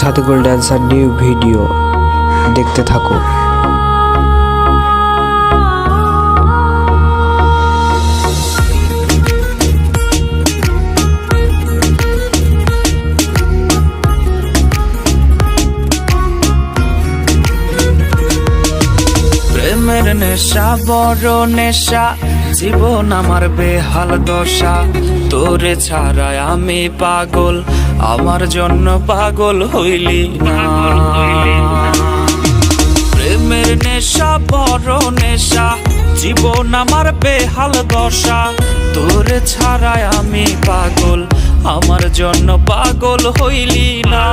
সাথীকুল dancer new video. দেখতে থাকো। প্রেমের নেশা বড় নেশা জীবন আমার বেহাল দশা। তোরে ছাড়ায় আমি পাগল, আমার জন্য পাগল হইলি না। প্রেমের নেশা, বড় নেশা, জীবন আমার বেহাল দশা। তোরে ছাড়ায় আমি পাগল, আমার জন্য পাগল হইলি না।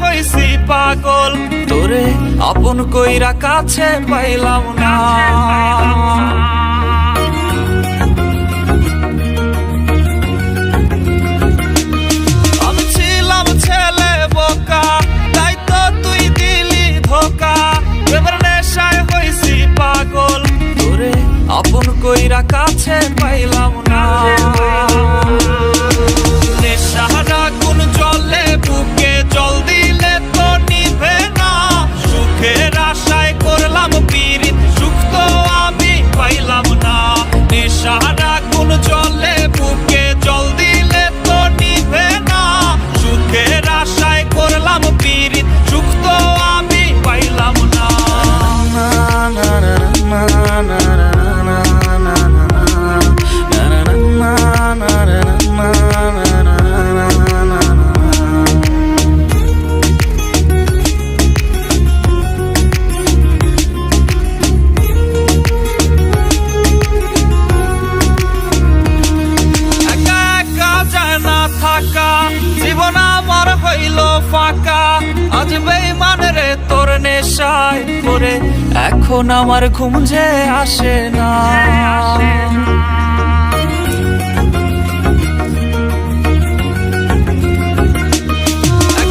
হইছি পাগল। তোরে আপন কইরা কাছে পাইলাম না। ছিলাম ছেলে বোকা, তাই তো তুই দিলি ধোকা। আপন কইরা কাছে আমার হইল ফাঁকা। আজ বেইমান রে তোর নেশায় করে এখন আমার ঘুম যে আসে না।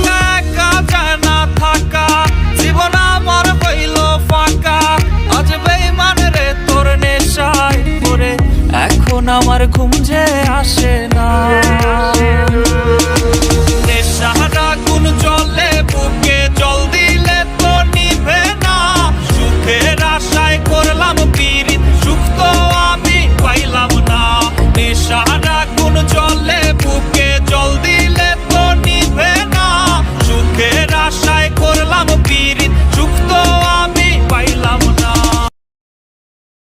না এখন আমার ঘুম যে আসে